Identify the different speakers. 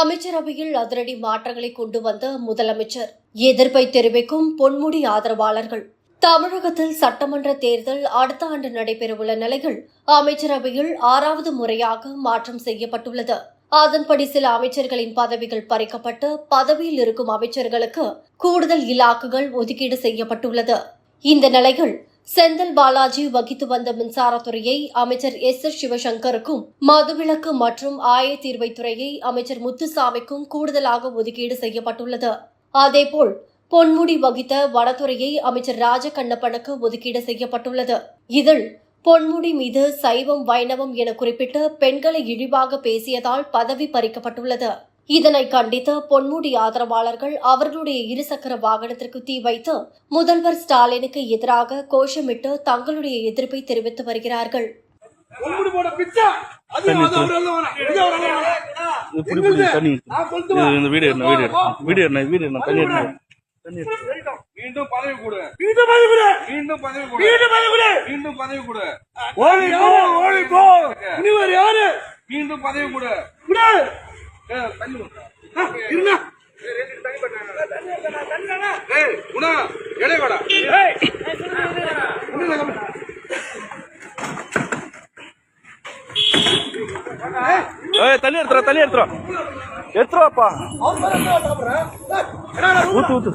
Speaker 1: அமைச்சரவையில் அதிரடி மாற்றங்களை கொண்டு வந்த முதலமைச்சர். எதிர்ப்பை தெரிவிக்கும் பொன்முடி ஆதரவாளர்கள். தமிழகத்தில் சட்டமன்ற தேர்தல் அடுத்த ஆண்டு நடைபெறவுள்ள நிலையில் அமைச்சரவையில் ஆறாவது முறையாக மாற்றம் செய்யப்பட்டுள்ளது. அதன்படி சில அமைச்சர்களின் பதவிகள் பறிக்கப்பட்டு பதவியில் இருக்கும் அமைச்சர்களுக்கு கூடுதல் இலாக்குகள் ஒதுக்கீடு செய்யப்பட்டுள்ளது. இந்த நிலையில் செந்தில் பாலாஜி வகித்து வந்த மின்சாரத்துறையை அமைச்சர் எஸ் எஸ் சிவசங்கருக்கும் மதுவிலக்கு மற்றும் ஆயத்தீர்வைத்துறையை அமைச்சர் முத்துசாமிக்கும் கூடுதலாக ஒதுக்கீடு செய்யப்பட்டுள்ளது. அதேபோல் பொன்முடி வகித்த வனத்துறையை அமைச்சர் ராஜகண்ணப்பனுக்கு ஒதுக்கீடு செய்யப்பட்டுள்ளது. இதில் பொன்முடி மீது சைவம் வைணவம் என குறிப்பிட்டு பெண்களை இழிவாக பேசியதால் பதவி பறிக்கப்பட்டுள்ளது. இதனை கண்டித்த பொன்முடி ஆதரவாளர்கள் அவர்களுடைய இருசக்கர வாகனத்திற்கு தீ வைத்து முதல்வர் ஸ்டாலினுக்கு எதிராக கோஷமிட்டு தங்களுடைய எதிர்ப்பை தெரிவித்து வருகிறார்கள்.
Speaker 2: மீண்டும் பதவி கொடு. மீண்டும் பதவி கொடு. மீண்டும் பதவி கொடு. மீண்டும் பதவி கொடு. மீண்டும் பதவி கொடு. ஓடி போ ஓடி போ இனிவர் யாரு? மீண்டும் பதவி கொடு. ஏய், குணா, இலை வாடா. குணா, கம்மி.
Speaker 3: ஏய் தண்ணி எடுத்துறா தண்ணி எடுத்துறா. எடுத்துறாப்பா ஊத்து ஊத்து.